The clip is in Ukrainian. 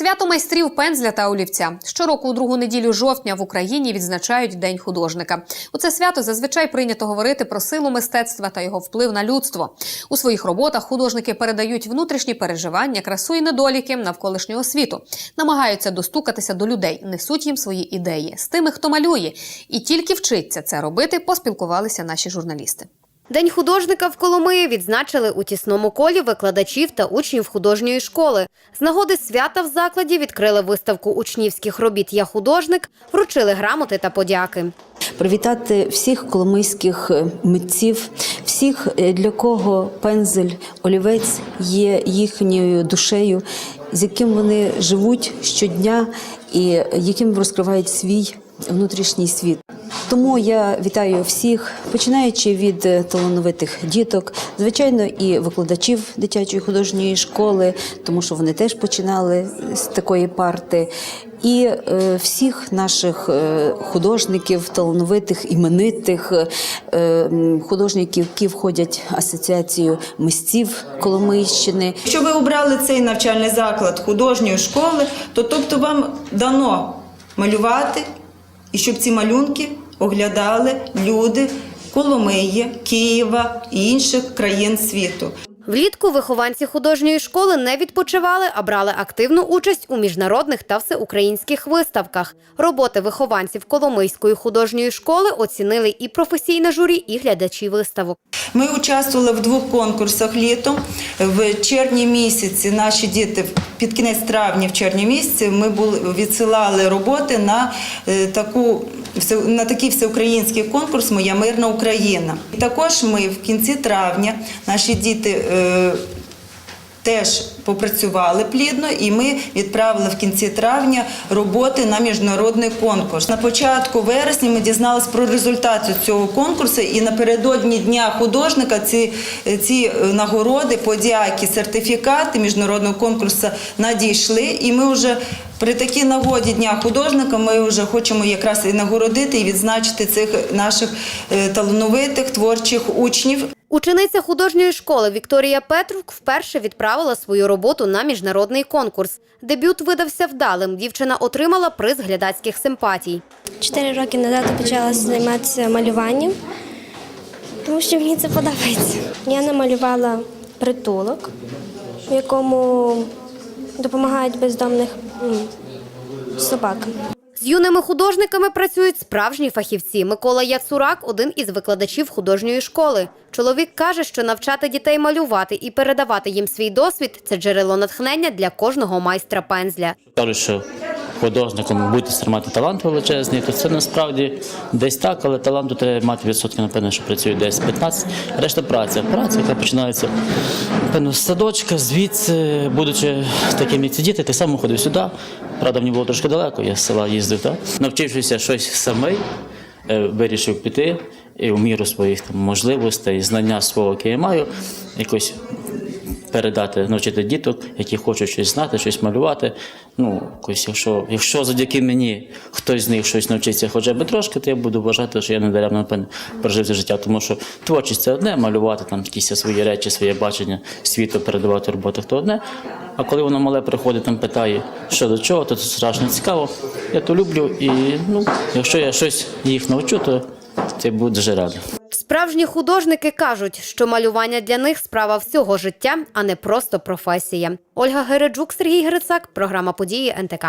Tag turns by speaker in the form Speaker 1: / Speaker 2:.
Speaker 1: Свято майстрів пензля та олівця. Щороку у другу неділю жовтня в Україні відзначають День художника. У це свято зазвичай прийнято говорити про силу мистецтва та його вплив на людство. У своїх роботах художники передають внутрішні переживання, красу і недоліки навколишнього світу, намагаються достукатися до людей, несуть їм свої ідеї з тими, хто малює, і тільки вчиться це робити, поспілкувалися наші журналісти.
Speaker 2: День художника в Коломиї відзначили у тісному колі викладачів та учнів художньої школи. З нагоди свята в закладі відкрили виставку учнівських робіт Я художник, вручили грамоти та подяки.
Speaker 3: привітати всіх коломийських е, митців, всіх, е, для кого пензель, олівець є їхньою душею, з яким вони живуть щодня і яким розкривають свій внутрішній світ. Тому я вітаю всіх, починаючи від е, талановитих діток, звичайно, і викладачів дитячої художньої школи, тому що вони теж починали з такої парти, і е, всіх наших е, художників, талановитих, іменитих е, художників, які входять в асоціацію мисців Коломийщини.
Speaker 4: Якщо ви обрали цей навчальний заклад художньої школи, то тобто вам дано малювати, і щоб ці малюнки оглядали люди Коломиї, Києва і інших країн світу.
Speaker 2: Влітку вихованці художньої школи не відпочивали, а брали активну участь у міжнародних та всеукраїнських виставках. Роботи вихованців Коломийської художньої школи оцінили і професійне журі, і глядачі виставок.
Speaker 4: Ми участвували в двох конкурсах літом. В червні місяці наші діти під кінець травня, в червні місяці, ми були відсилали роботи на е, таку на такий всеукраїнський конкурс Моя мирна Україна. Також ми в кінці травня наші діти. Теж попрацювали плідно, і ми відправили в кінці травня роботи на міжнародний конкурс. На початку вересня ми дізналися про результати цього конкурсу, і напередодні дня художника ці, ці е, нагороди, подяки, сертифікати міжнародного конкурсу надійшли. І ми вже при такій нагоді дня художника ми вже хочемо якраз і нагородити і відзначити цих наших е, талановитих творчих учнів.
Speaker 2: Учениця художньої школи Вікторія Петрук вперше відправила свою роботу на міжнародний конкурс. Дебют видався вдалим. Дівчина отримала приз глядацьких симпатій.
Speaker 5: Чотири роки назад почала займатися малюванням, тому що мені це подобається. Я намалювала притулок, в якому допомагають бездомних м, собакам.
Speaker 2: З юними художниками працюють справжні фахівці. Микола Яцурак один із викладачів художньої школи. Чоловік каже, що навчати дітей малювати і передавати їм свій досвід це джерело натхнення для кожного майстра пензля.
Speaker 6: Кажуть, що художником бути мати талант величезний, то це насправді десь так, але таланту треба мати відсотки, напевно, що працює десь 15. Решта праця. Праця, яка починається напевно, з садочка, звідси, будучи таким, як ці діти, так само ходив сюди. Правда, мені було трошки далеко, я з села їздив. Так? Навчившися щось самий, е, вирішив піти і в міру своїх там, можливостей, знання свого, яке я маю, якось передати, навчити діток, які хочуть щось знати, щось малювати. Ну, якось, якщо, якщо завдяки мені хтось з них щось навчиться хоча б трошки, то я буду вважати, що я не даремно прожив це життя. Тому що творчість це одне, малювати там якісь свої речі, своє бачення світу, передавати в то одне. А коли воно мале приходить, там питає, що до чого, то це страшно цікаво. Я то люблю, і ну, якщо я щось їх навчу, то ти будеш радий.
Speaker 2: Справжні художники кажуть, що малювання для них справа всього життя, а не просто професія. Ольга Гереджук, Сергій Грицак, програма події НТК.